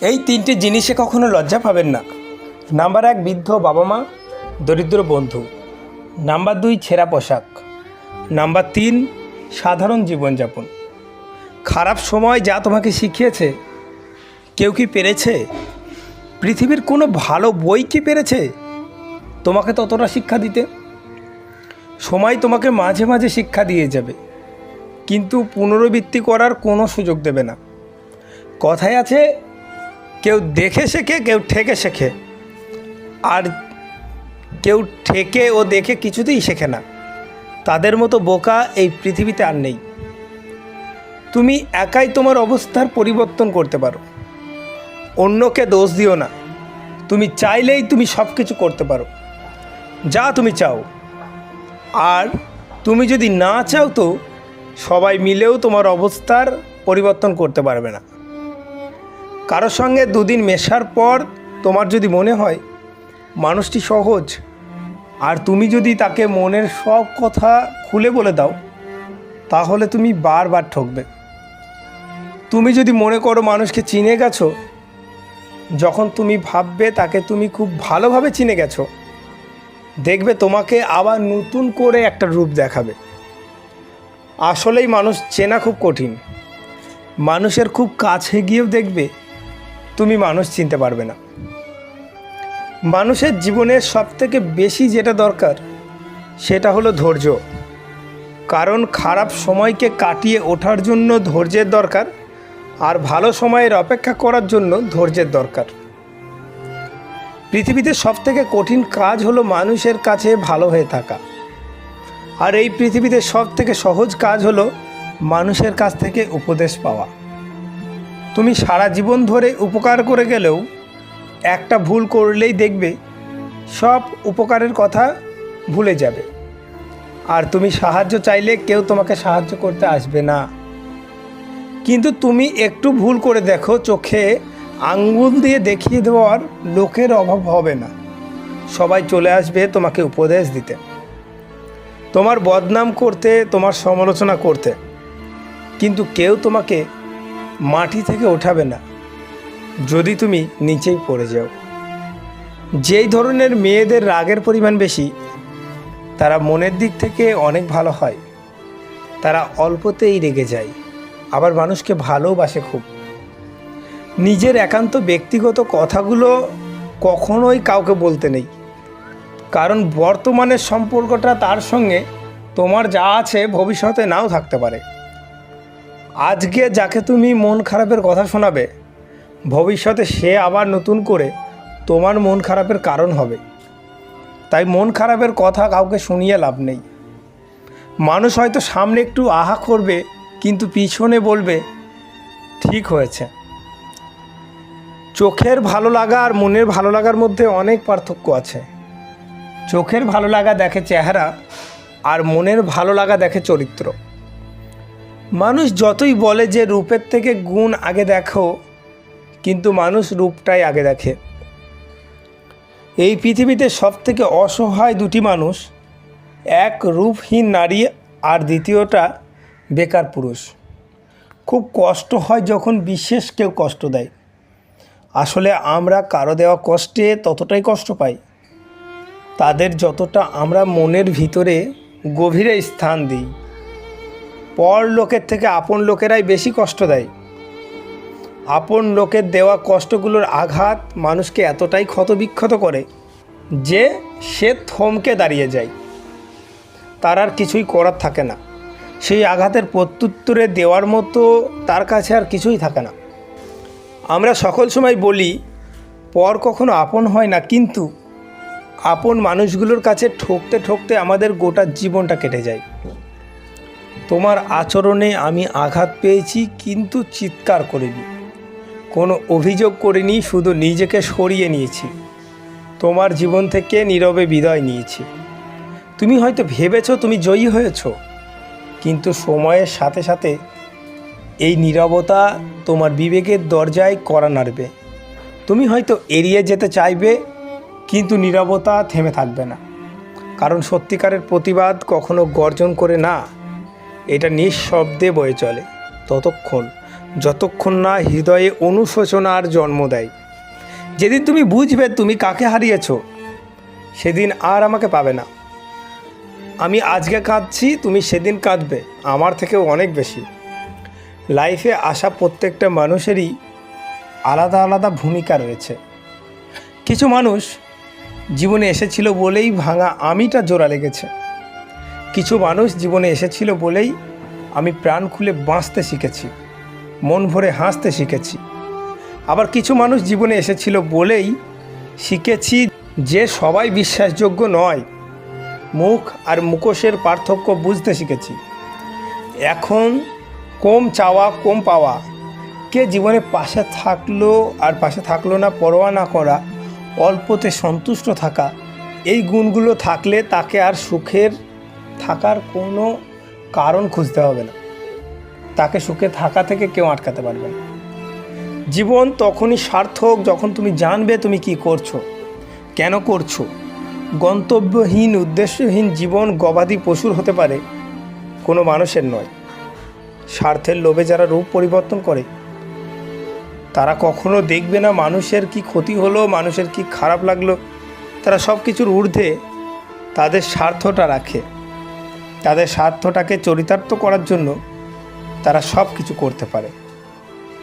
এই তিনটি জিনিসে কখনো লজ্জা পাবেন না। নাম্বার এক, বৃদ্ধ বাবা মা, দরিদ্র বন্ধু। নাম্বার দুই, ছেঁড়া পোশাক। নাম্বার তিন, সাধারণ জীবনযাপন। খারাপ সময় যা তোমাকে শিখিয়েছে, কেউ কি পেরেছে? পৃথিবীর কোনো ভালো বই কি পেরেছে? তোমাকে ততটা শিক্ষা দিতে। সময় তোমাকে মাঝে মাঝে শিক্ষা দিয়ে যাবে। কিন্তু পুনরাবৃত্তি করার কোনো সুযোগ দেবে না। কথায় আছে কেউ দেখে শেখে, কেউ ঠেকে শেখে। আর কেউ ঠেকে ও দেখে কিছুতেই শেখে না। তাদের মতো বোকা এই পৃথিবীতে আর নেই। তুমি একাই তোমার অবস্থার পরিবর্তন করতে পারো। অন্যকে দোষ দিও না। তুমি চাইলেই তুমি সব কিছু করতে পারো। যা তুমি চাও। আর তুমি যদি না চাও তো সবাই মিলেও তোমার অবস্থার পরিবর্তন করতে পারবে না। কারোর সঙ্গে দুদিন মেশার পর তোমার যদি মনে হয় মানুষটি সহজ, আর তুমি যদি তাকে মনের সব কথা খুলে বলে দাও, তাহলে তুমি বারবার ঠকবে। তুমি যদি মনে করো মানুষকে চিনে গেছো, যখন তুমি ভাববে তাকে তুমি খুব ভালোভাবে চিনে গেছো, দেখবে তোমাকে আবার নতুন করে একটা রূপ দেখাবে। আসলেই মানুষ চেনা খুব কঠিন। মানুষের খুব কাছে গিয়েও দেখবে তুমি মানুষ চিনতে পারবে না। মানুষের জীবনের সবথেকে বেশি যেটা দরকার, সেটা হলো ধৈর্য। কারণ খারাপ সময়কে কাটিয়ে ওঠার জন্য ধৈর্যের দরকার, আর ভালো সময়ের অপেক্ষা করার জন্য ধৈর্যের দরকার। পৃথিবীতে সবথেকে কঠিন কাজ হলো মানুষের কাছে ভালো হয়ে থাকা। আর এই পৃথিবীতে সবথেকে সহজ কাজ হলো মানুষের কাছ থেকে উপদেশ পাওয়া। তুমি সারা জীবন ধরে উপকার করে গেলেও একটা ভুল করলেই দেখবে সব উপকারের কথা ভুলে যাবে। আর তুমি সাহায্য চাইলে কেউ তোমাকে সাহায্য করতে আসবে না। কিন্তু তুমি একটু ভুল করে দেখো, চোখে আঙ্গুল দিয়ে দেখিয়ে দেওয়ার লোকের অভাব হবে না। সবাই চলে আসবে তোমাকে উপদেশ দিতে। তোমার বদনাম করতে, তোমার সমালোচনা করতে। কিন্তু কেউ তোমাকে মাটি থেকে ওঠাবে না। যদি তুমি নিচেই পড়ে যাও। যেই ধরনের মেয়েদের রাগের পরিমাণ বেশি, তারা মনের দিক থেকে অনেক ভালো হয়। তারা অল্পতেই রেগে যায়। আবার মানুষকে ভালোবাসে খুব। নিজের একান্ত ব্যক্তিগত কথাগুলো কখনোই কাউকে বলতে নেই। কারণ বর্তমানের সম্পর্কটা তার সঙ্গে তোমার যা আছে ভবিষ্যতে নাও থাকতে পারে। আজকে যাকে তুমি মন খারাপের কথা শোনাবে, ভবিষ্যতে সে আবার নতুন করে তোমার মন খারাপের কারণ হবে। তাই মন খারাপের কথা কাউকে শুনিয়ে লাভ নেই। মানুষ হয়তো সামনে একটু আহা করবে, কিন্তু পিছনে বলবে, ঠিক হয়েছে। চোখের ভালো লাগা আর মনের ভালো লাগার মধ্যে অনেক পার্থক্য আছে। চোখের ভালো লাগা দেখে চেহারা আর মনের ভালো লাগা দেখে চরিত্র। মানুষ যতই বলে যে রূপের থেকে গুণ আগে দেখো, কিন্তু মানুষ রূপটাই আগে দেখে। এই পৃথিবীতে সবথেকে অসহায় দুটি মানুষ, এক রূপহীন নারী আর দ্বিতীয়টা বেকার পুরুষ। খুব কষ্ট হয় যখন বিশেষ কেউ কষ্ট দেয়। আসলে আমরা কারও দেওয়া কষ্টে ততটাই কষ্ট পাই। তাদের যতটা আমরা মনের ভিতরে গভীরে স্থান দিই। পর লোকের থেকে আপন লোকেরাই বেশি কষ্ট দেয়। আপন লোকের দেওয়া কষ্টগুলোর আঘাত মানুষকে এতটাই ক্ষতবিক্ষত করে যে সে থমকে দাঁড়িয়ে যায়। তার আর কিছুই করার থাকে না। সেই আঘাতের প্রত্যুত্তরে দেওয়ার মতো তার কাছে আর কিছুই থাকে না। আমরা সকল সময় বলি, পর কখনো আপন হয় না, কিন্তু আপন মানুষগুলোর কাছে ঠকতে ঠকতে আমাদের গোটা জীবনটা কেটে যায়। তোমার আচরণে আমি আঘাত পেয়েছি, কিন্তু চিৎকার করিনি। কোনো অভিযোগ করিনি, শুধু নিজেকে সরিয়ে নিয়েছি। তোমার জীবন থেকে নীরবে বিদায় নিয়েছি। তুমি হয়তো ভেবেছো তুমি জয়ী হয়েছ, কিন্তু সময়ের সাথে সাথে এই নীরবতা তোমার বিবেকের দরজায় করা নাড়বে। তুমি হয়তো এড়িয়ে যেতে চাইবে, কিন্তু নীরবতা থেমে থাকবে না। কারণ সত্যিকারের প্রতিবাদ কখনো গর্জন করে না। এটা নিঃশব্দে বয়ে চলে। ততক্ষণ, যতক্ষণ না হৃদয়ে অনুশোচনার জন্ম দেয়। যেদিন তুমি বুঝবে তুমি কাকে হারিয়েছো, সেদিন আর আমাকে পাবে না। আমি আজকে কাঁদছি, তুমি সেদিন কাঁদবে, আমার থেকেও অনেক বেশি। লাইফে আসা প্রত্যেকটা মানুষেরই আলাদা আলাদা ভূমিকা রয়েছে। কিছু মানুষ জীবনে এসেছিল বলেই ভাঙা আমিটা জোড়া লেগেছে। কিছু মানুষ জীবনে এসেছিল বলেই আমি প্রাণ খুলে বাঁচতে শিখেছি, মন ভরে হাসতে শিখেছি। আবার কিছু মানুষ জীবনে এসেছিল বলেই শিখেছি যে সবাই বিশ্বাসযোগ্য নয়, মুখ আর মুখোশের পার্থক্য বুঝতে শিখেছি। এখন কম চাওয়া, কম পাওয়া, কে জীবনে পাশে থাকল আর পাশে থাকল না, পরোয়া না করা, অল্পতে সন্তুষ্ট থাকা, এই গুণগুলো থাকলে তাকে আর সুখের থাকার কোনো কারণ খুঁজতে হবে না। তাকে সুখে থাকা থেকে কেউ আটকাতে পারবে না। জীবন তখনই সার্থক যখন তুমি জানবে তুমি কি করছ, কেন করছ। গন্তব্যহীন, উদ্দেশ্যহীন জীবন গবাদি পশুর হতে পারে, কোনো মানুষের নয়। স্বার্থের লোভে যারা রূপ পরিবর্তন করে, তারা কখনো দেখবে না মানুষের কি ক্ষতি হলো, মানুষের কি খারাপ লাগল। তারা সব কিছুর ঊর্ধ্বে তাদের স্বার্থটা রাখে। তাদের স্বার্থটাকে চরিতার্থ করার জন্য তারা সব কিছু করতে পারে।